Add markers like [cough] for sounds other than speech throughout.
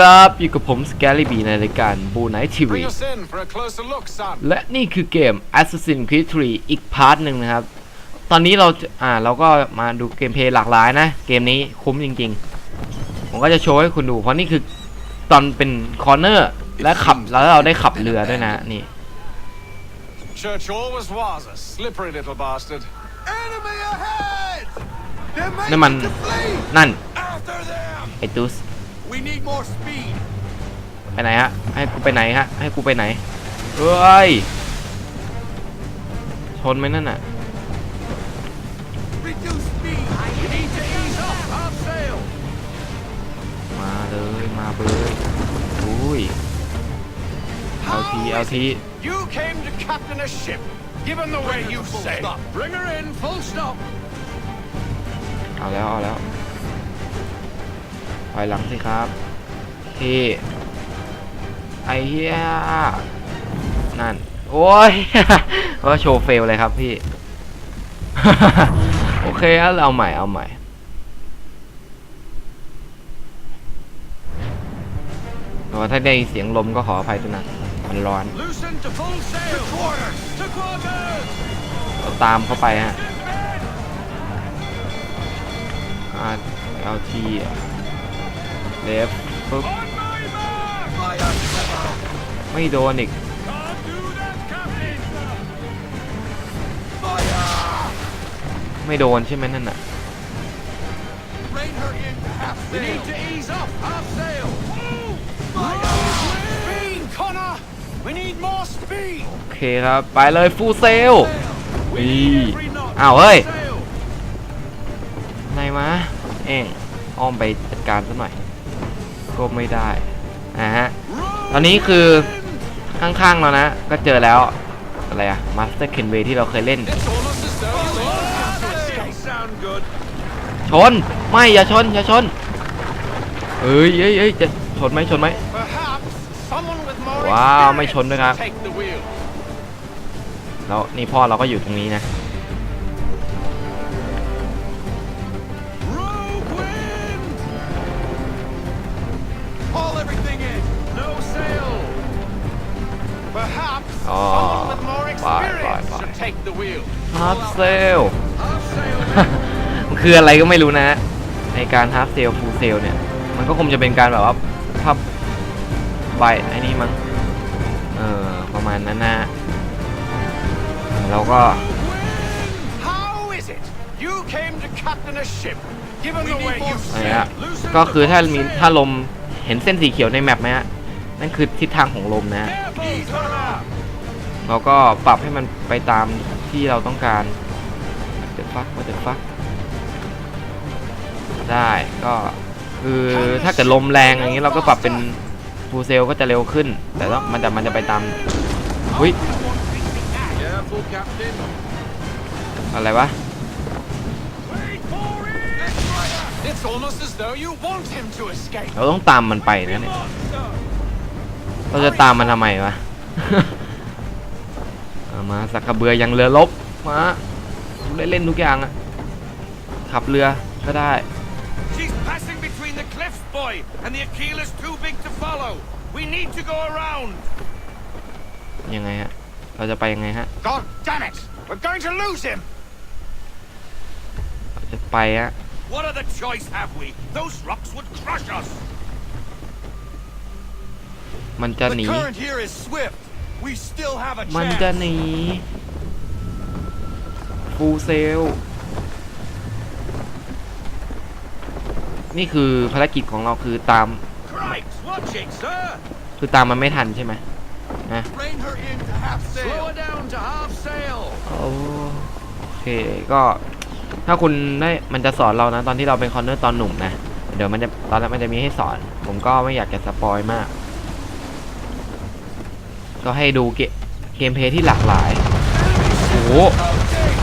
วัสดีครับ อยู่กับผมสแกลลี่บีในรายการบูไนท์ทีวี Bring us in for a closer look, son. และนี่คือเกม Assassin's Creed 3 อีกพาร์ทหนึ่งนะครับ ตอนนี้เราจะอ่าเราก็มาดูเกมเพลย์หลากหลายนะ เกมนี้คุ้มจริงๆ ผมก็จะโชว์ให้คุณดู เพราะนี่คือตอนเป็นคอร์เนอร์และขับแล้วเราได้ขับเรือด้วยนะนี่ Church always was a slippery little bastard. Enemy ahead! They're นั่นมัน making to flee! นั่น After them! ไอตุส We need more speed! ไปไหนฮะ ให้กูไปไหนฮะ ให้กูไปไหนเอ้ย ชนไหมนั่นน่ะ Reduce speed! We need to ease up! Half sail! มาเลย มาเบยอุ้ยเอาทีเอาที You came to captain a ship, given the way you Full say. stop. Bring her in, full stop! เอาแล้ว เอาแล้ว ถอยหลังสิครับที่ไอ้เหี้ยนั่น โอ้ยก็โชว์เฟลเลยครับพี่ โอเคครับเอาใหม่เอาใหม่โอ้ถ้าได้ยินเสียงลมก็ขออภัยด้วยนะมันร้อนเราตามเข้าไปฮะอ่าเอาที เลฟปุ๊บ On my mark! Fire! ไม่โดนอีก Can't do that, Captain! Fire! ไม่โดนใช่ไหมนั่นน่ะ Rein her in to half sail! We need to ease up! Half sail! Fire! Speed, Connor! We need more speed! โอเคครับ ไปเลยฟูเซล We Ý. need every knot! Ảo ơi. Full sail. ไหนมาเองอ้อมไปจัดการซะหน่อย ก็ไม่ได้อะฮะตอนนี้คือข้างๆเรานะ ก็เจอแล้ว อะไรอะมาสเตอร์เคนเวที่เราเคยเล่น ชน ไม่อย่าชน อย่าชน เอ้ยเอ้ยเอ้ยจะชนไหมชนไหม Perhaps someone with more Wow, mấy experience chốn đấy hả? should take the wheel. แล้วนี่พ่อเราก็อยู่ตรงนี้นะ ฮาร์ฟเซล Half sail! มันคืออะไรก็ไม่รู้นะในการฮาร์ฟเซลฟูลเซลเนี่ย มันก็คงจะเป็นการแบบว่าพับใบไอ้นี่มั้งเออประมาณนั้นนะแล้วก็ How is it you came to captain a ship, given the way you อะไร said? ฮะก็คือถ้ามีถ้าลมเห็นเส้นสีเขียวในแมปไหมฮะนั่นคือทิศทางของลมนะฮะ Careful, Connor! เราก็ปรับให้มันไปตาม ที่เราต้องการเดฟักว่าเดฟักได้ก็คือถ้าเกิดลมแรงอย่างนี้เราก็ปรับเป็นฟูลเซลก็จะเร็วขึ้น แต่ว่ามันจะมันจะไปตามหุ้ยอะไรวะ เราต้องตามมันไปนะเนี่ย เราจะตามมันทำไมวะ มาสักกระเบือยังเรือลบมาได้เล่นทุกอย่างอะขับเรือก็ได้ She's passing between the cliffs, boy, and the Achilles too big to follow. We need to go around. ยังไงฮะ เราจะไปยังไงฮะ God damn it! We're going to lose him! เราจะไปฮะ What other choice have we? Those rocks would crush us. มันจะหนี here is swift. We still have a มันจะหนีฟูลเซล นี่คือภารกิจของเราคือตาม Cripes, watching, sir. คือตามมันไม่ทันใช่ไหมนะ Rein her in to half sail. Slow her down to half sail. โอเค ก็ถ้าคุณได้มันจะสอนเรานะ ตอนที่เราเป็นคอนเนอร์ตอนหนุ่มนะ เดี๋ยวมันจะตอนนั้นมันจะมีให้สอน ผมก็ไม่อยากจะสปอยมาก ก็ให้ดูเกเกมเพลย์ที่หลากหลาย โอ้โห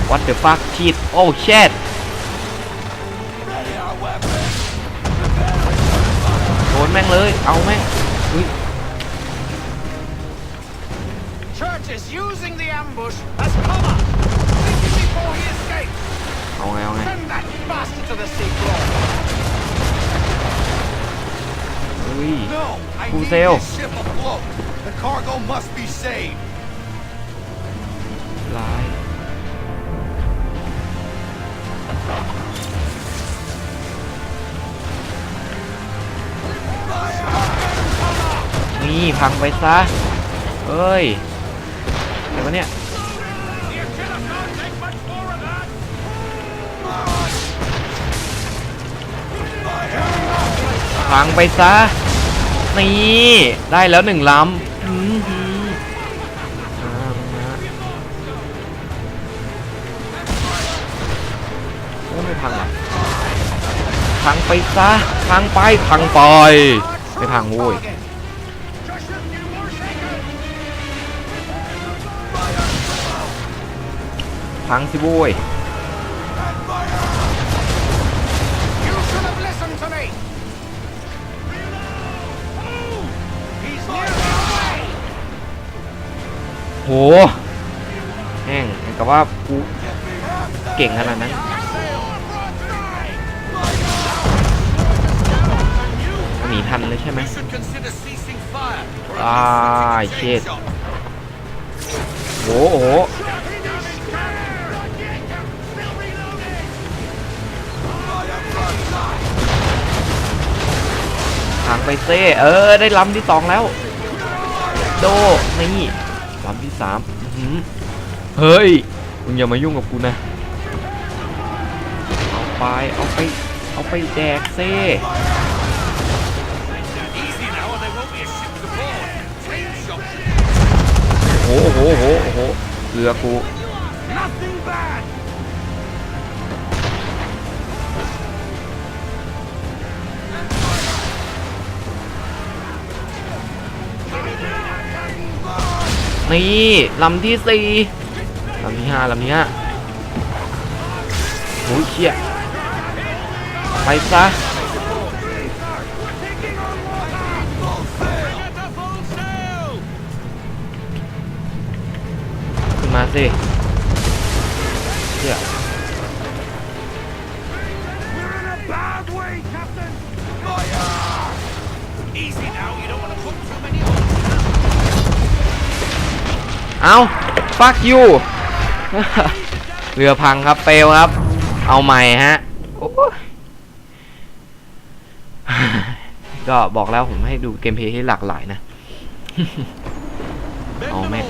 what the fuck shit oh shit โดนแม่งเลย เอาแม่งอุ๊ย Church is using the ambush as cover. Take him before he escapes. เอาไงเอาไง Send that bastard to the seafloor. อุ้ย I Full need sail. this ship afloat. The cargo must be saved. ร้าย นี่พังไปซะ เอ้ยอะไรวะเนี่ย The Attila can't take much more of that. พังไปซะ นี่ ได้แล้วหนึ่งลำ อื้อหืออ่ามาโอ้ไม่พังอะพังไปซะพังไปพังไปไม่พังโว้ยพังสิโว้ย แห้งเหมือนกับว่ากูเก่งขนาดนั้นหนีทันเลยใช่ไหม We should consider ceasing fire. or at Ah, least taking a shit. shot. โอ้โหทางไปเซ่เออ ได้ลำที่สองแล้ว โด นี่ ลำที่สามเฮ้ยมึงอย่ามายุ่งกับกูนะ เอาไป เอาไป เอาไปแดกเซ่โอ้โหโอ้โหโอ้โหเรือกู นี่ลำที่สี่ลำที่ห้าลำที่ห้าโอ้ยเขี้ยไปซะขึ้นมาสิเขี้ยอี เอาฟักยูเรือพังครับเปลวครับ เอาใหม่ฮะก็บอกแล้วผมให้ดูเกมเพลย์ที่หลากหลายนะเอาแม่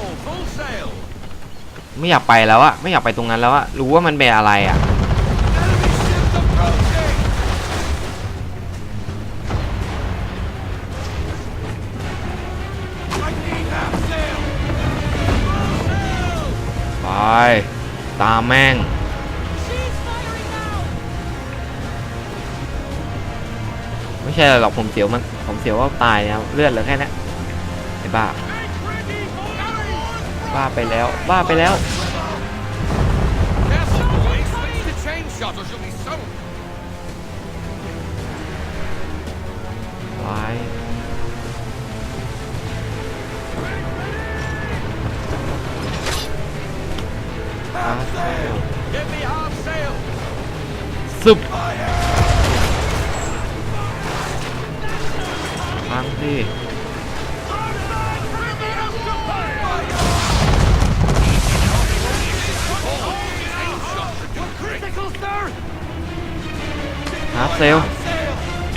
ไม่อยากไปแล้วอะไม่อยากไปตรงนั้นแล้วอะรู้ว่ามันเป็นอะไรอะ ตามแม่ง ไม่ใช่หรอกผมเสียวมัน ผมเสียวว่าตายนะเลือดเหลือแค่นี้ไอ้บ้า บ้าไปแล้ว บ้าไปแล้ว Careful, boys. Switch to chain shot or she'll be sunk.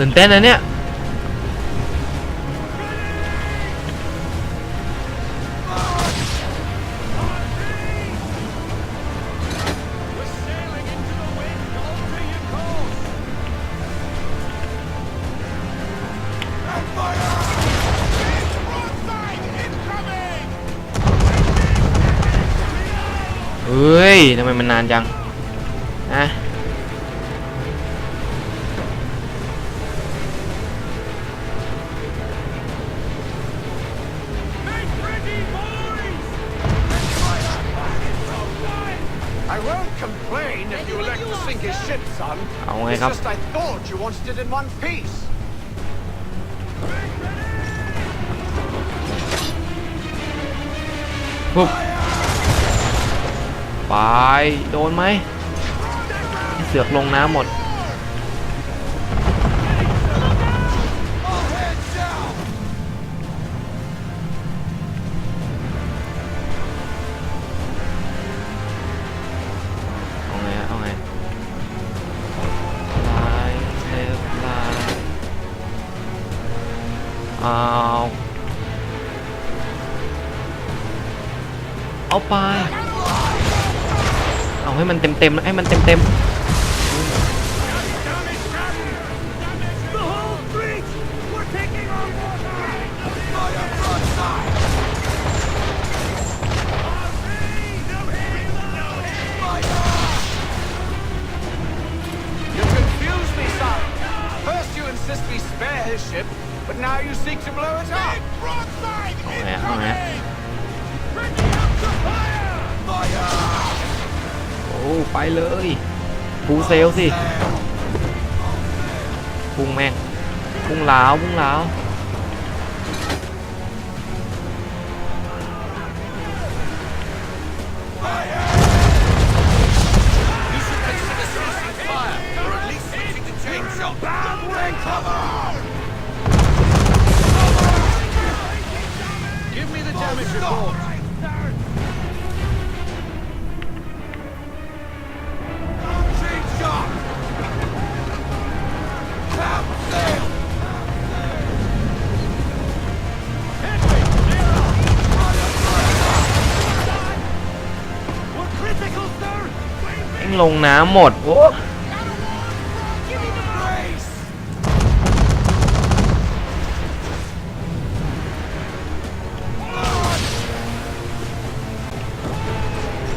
ตื่นเต้นนะเนี่ยเฮ้ยทำไมมันนานจัง sink his ship, son. เอาไง It's ครับ just I thought you wanted it in one piece. ปุ๊บไปโดนไหม เสือกลงน้ำหมด เอาไป เอาให้มันเต็มเต็มๆให้มันเต็มเต็ม เซลสิพุ่งแม่งพุ่งหลาวพุ่งหลาว ลงน้ำหมด โอ้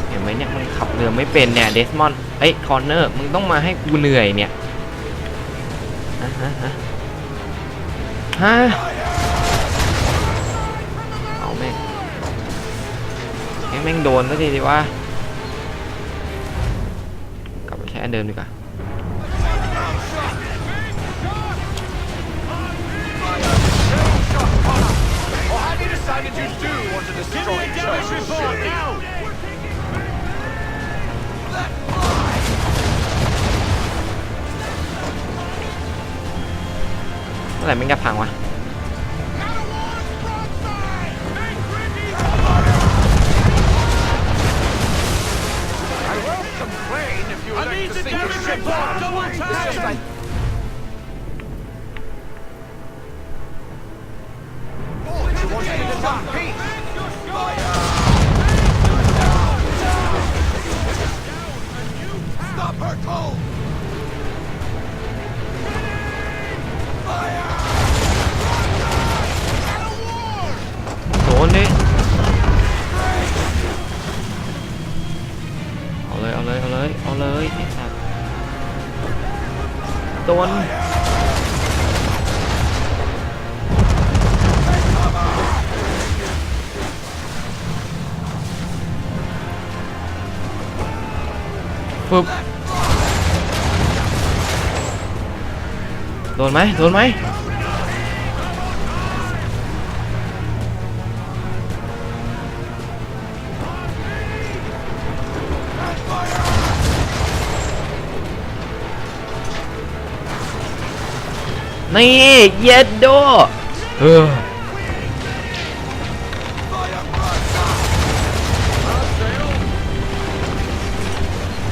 เห็นไหมเนี่ยมันขับเรือไม่เป็นเนี่ยเดสมอนเอ้ยคอนเนอร์มึงต้องมาให้กูเหนื่อยเนี่ยฮะฮะฮะเอาแม่งแม่งโดนสักทีดีวะ อันเดิมดีกว่าอะไรไม่กระพังวะ ไหมโดนไหมนี่เย็ดโดเออ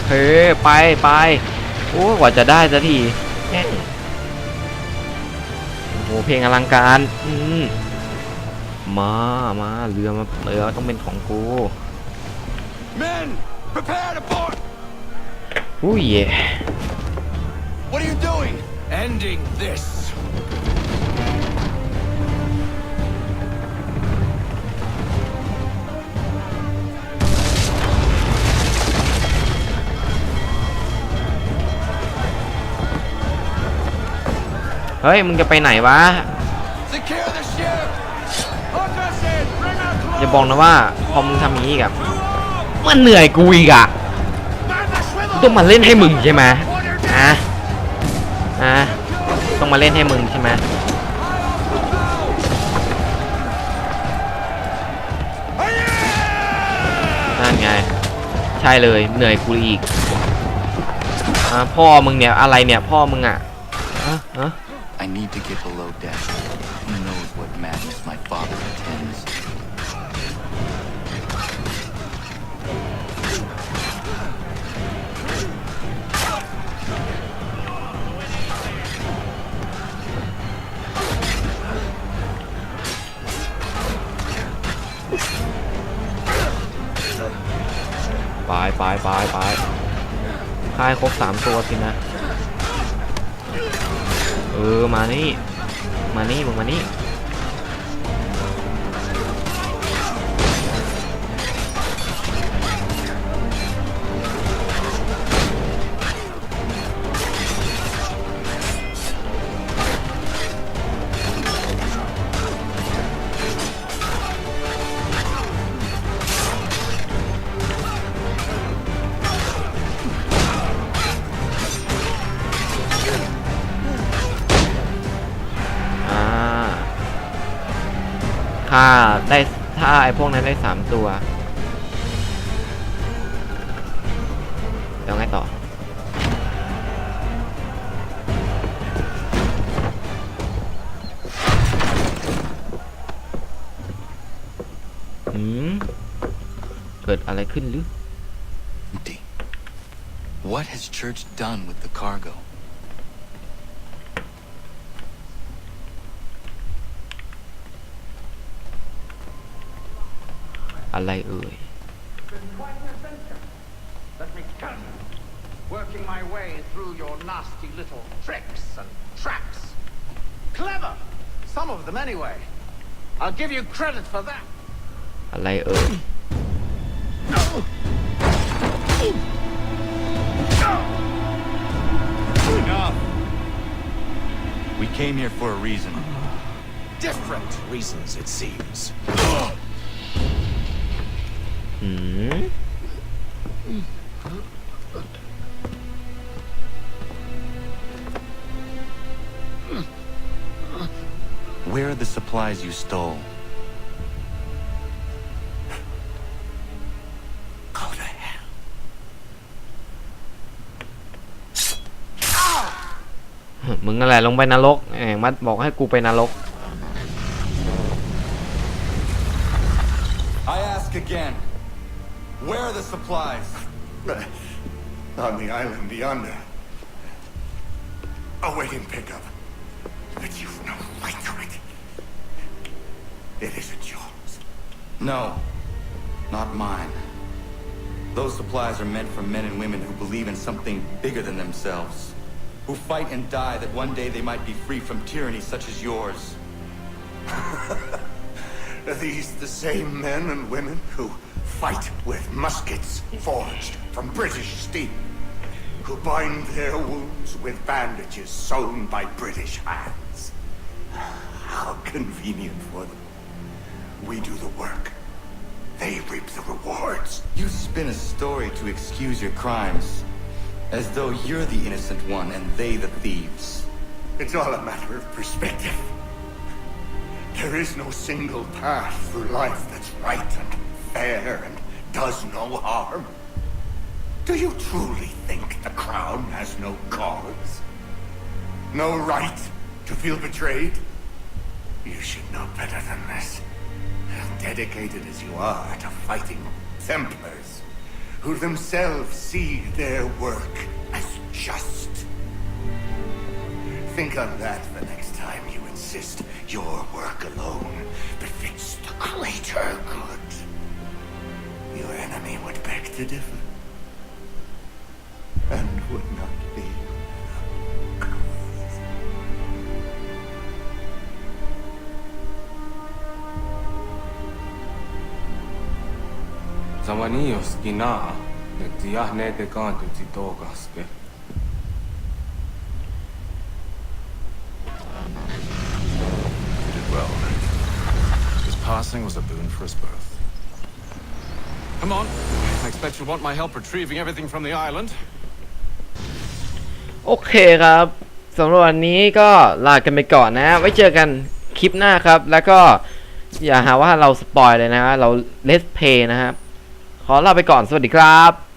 เฮ้ไปไปโอ้กว่าจะได้สักทีแม่งโอ้โหเพลงอลังการ อืมมามาเรือมาเรือต้องเป็นของกู Men! Prepare to board! อุ้ย What are you doing? Ending this! เฮ้ย มึงจะไปไหนวะ อย่าบอกนะว่าพอมึงทำอย่างนี้กอะมันเหนื่อยกูอีกอะต้องมาเล่นให้มึงใช่ไหมอะอะต้องมาเล่นให้มึงใช่ไหมนั่นไง ใช่เลยเหนื่อยกูอีกอะพ่อมึงเนี่ยอะไรเนี่ยพ่อมึงอะฮะฮะ need to get below deck. Who knows what madness my father intends. ไปไปไปไปคายครบสามตัวสินะ เออมานี่ มานี่มึงมานี่ ถ้าไอ้พวกนั้นได้สามตัวแล้วไงต่อ อืม เกิดอะไรขึ้นหรือ What has Church done with the cargo? อะไรเอ่ย Quite an adventure. Let me tell you. Working my way through your nasty little tricks and traps. Clever! Some of them anyway. I'll give you credit for that. อะไรเอ่ย Enough! We came here for a reason. Different reasons, it seems. Where are the supplies you stole? มึงอะไรลงไปนรกแหมมัดบอกให้กูไปนรก On the island yonder. Awaiting pickup. But you've no right to it. It isn't yours. No, not mine. Those supplies are meant for men and women who believe in something bigger than themselves. Who fight and die that one day they might be free from tyranny such as yours. [laughs] Are these the same men and women who fight with muskets forged from British steel? Who bind their wounds with bandages sewn by British hands? How convenient for them. We do the work. They reap the rewards. You spin a story to excuse your crimes. As though you're the innocent one and they the thieves. It's all a matter of perspective. There is no single path through life that's right and fair and does no harm. Do you truly think the crown has no cause? No right to feel betrayed? You should know better than this. Dedicated as you are to fighting Templars, who themselves see their work as just. Think on that the next time you insist your work alone befits the greater good. Your enemy would beg to differ. And would not be. Zamaniyo skina, nektiah ne te kantu titogaske. His passing was a boon for us both. Come on. I expect you'll want my help retrieving everything from the island. โอเคครับสำหรับวันนี้ก็ลากันไปก่อนนะ ไว้เจอกันคลิปหน้าครับ แล้วก็อย่าหาว่าเราสปอยเลยนะ เราเลสเพย์นะครับ ขอลาไปก่อน สวัสดีครับ